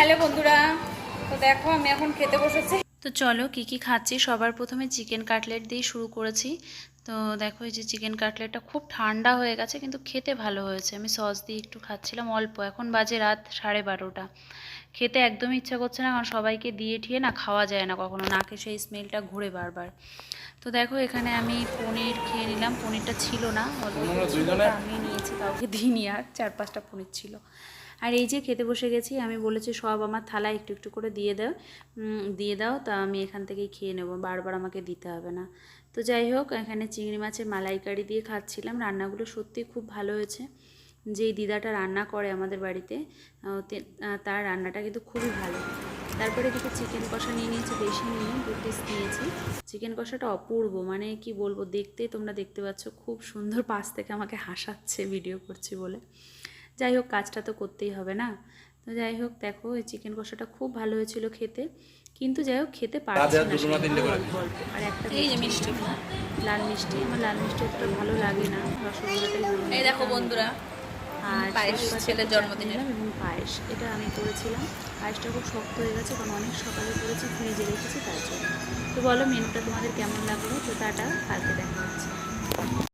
Hello বন্ধুরা তো দেখো আমি এখন খেতে বসেছি। তো চলো কি কি খাচ্ছি? সবার প্রথমে চিকেন কাটলেট দিয়ে শুরু করেছি। তো দেখো এই যে চিকেন কাটলেটটা খুব ঠান্ডা হয়ে গেছে কিন্তু খেতে ভালো হয়েছে। আমি সস দিয়ে একটু খাচ্ছিলাম অল্প এখন বাজে রাত সাড়ে বারোটা। খেতে একদমই ইচ্ছা করছে না কারণ সবাইকে দিয়ে ঠিয়ে না খাওয়া যায় না কখনো নাকে সেই স্মেলটা ঘুরে বারবার। তো দেখো এখানে আমি পনির খেয়ে নিলাম পনিরটা ছিল না অল্প ছিল, আমি নিয়েছি কাউকে দিইনি আর চার পাঁচটা পনির ছিল। আর এই যে খেতে বসে গেছি, আমি বলেছি সব আমার থালা একটু একটু করে দিয়ে দাও। দিয়ে দাও, তা আমি এখান থেকেই খেয়ে নেব, বারবার আমাকে দিতে হবে না। তো যাই হোক, এখানে চিংড়ি মাছের মালাইকারি দিয়ে খাচ্ছিলাম, রান্নাগুলো সত্যি খুব ভালো হয়েছে। যেই দিদাটা রান্না করে আমাদের বাড়িতে তার রান্নাটা কিন্তু খুবই ভালো। তারপরে এদিকে চিকেন কষা নিয়ে নিয়েছি, বেশি নিয়ে দু পিস নিয়েছি। চিকেন কষাটা অপূর্ব মানে কি বলব, দেখতে তোমরা দেখতে পাচ্ছ, খুব সুন্দর, পাশ থেকে আমাকে হাসাচ্ছে ভিডিও করছি বলে। যাই হোক কাজটা তো করতেই হবে না। তো যাই হোক দেখো এই চিকেন কষাটা খুব ভালো হয়েছিল খেতে। কিন্তু যাই হোক খেতে পারছি না। আর একটা মিষ্টি। লাল মিষ্টি আমার লাল মিষ্টি অতটা ভালো লাগে না। রসগোল্লাটাই এই দেখো বন্ধুরা আর পায়েস, ছেলের। এবং পায়েস এটা আমি করেছিলাম। পায়েসটা খুব শক্ত হয়ে গেছে কারণ অনেক সকালে করেছি ফ্রিজে রেখেছি তার জন্য। তো বলো মেনুটা তোমাদের কেমন লাগল? তো টাটা কালকে দেখা হচ্ছে।